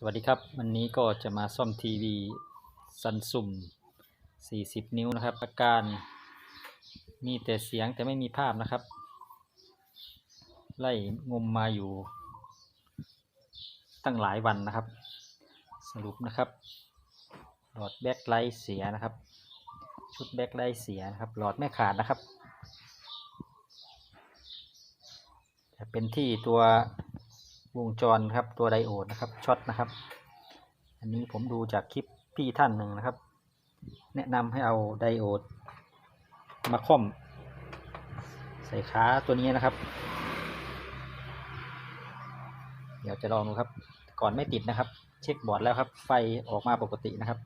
สวัสดีครับ วันนี้ก็จะมาซ่อมทีวีซันซุม40 นิ้วนะครับ อาการมีแต่เสียงแต่ไม่มีภาพนะครับ ไล่งมมาอยู่ ตั้งหลายวันนะครับ สรุปนะครับหลอดแบ็คไลท์เสียนะครับ ชุดแบ็คไลท์เสียนะครับ หลอดไม่ขาดนะครับจะเป็นที่ตัว วงจรครับตัวไดโอดนะครับช็อตนะครับ อันนี้ผมดูจากคลิปพี่ท่านหนึ่งนะครับ แนะนำให้เอาไดโอด มาค่อม ใส่ขาตัวนี้นะครับ เดี๋ยวจะลองดูครับ ก่อนไม่ติดนะครับ เช็คบอร์ดแล้วครับ ไฟออกมาปกตินะครับ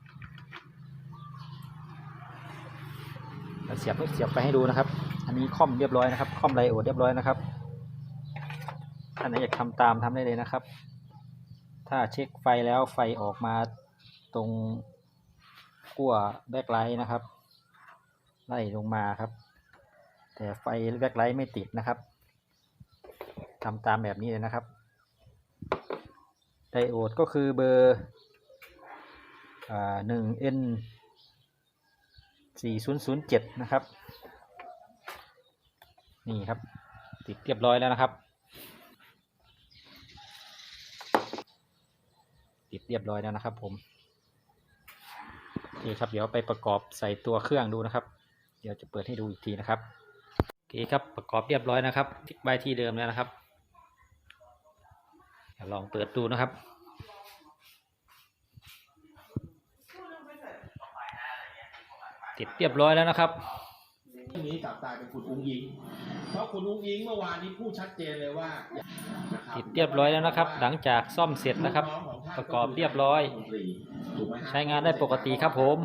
เสียบเสียบไปให้ดูนะครับ อันนี้ค่อมเรียบร้อยนะครับ ค่อมไดโอดเรียบร้อยนะครับ ท่านไหนอยากทำตามทำได้เลยนะครับ ถ้าเช็คไฟแล้วไฟออกมาตรงขั้วแบ็คไลท์นะครับ ไล่ลงมาครับ แต่ไฟแบ็คไลท์ไม่ติดนะครับทำตามแบบนี้เลยนะครับ ไดโอดก็คือเบอร์หนึ่ง N สี่ศูนย์ศูนย์เจ็ดนะครับ นี่ครับ ติดเรียบร้อยแล้วนะครับ ติดเรียบร้อยแล้วนะครับ ผมโอเคครับเดี๋ยวไปประกอบใส่ตัวเครื่องดูนะครับ เดี๋ยวจะเปิดให้ดูอีกทีนะครับโอเคครับประกอบเรียบร้อยนะครับทิ้งไว้ที่เดิมแล้วนะครับลองเปิดดูนะครับติดเรียบร้อยแล้วนะครับ รื่องนี้กลับกลายเป็นคุณอุ้งยิง เพราะคุณอุ้งยิงเมื่อวานนี้พูดชัดเจนเลยว่านะครับติดเรียบร้อยแล้วนะครับ หลังจากซ่อมเสร็จนะครับลูกน้องของท่านประกอบเรียบร้อยถูกไหมฮะใช้งานได้ปกติครับผม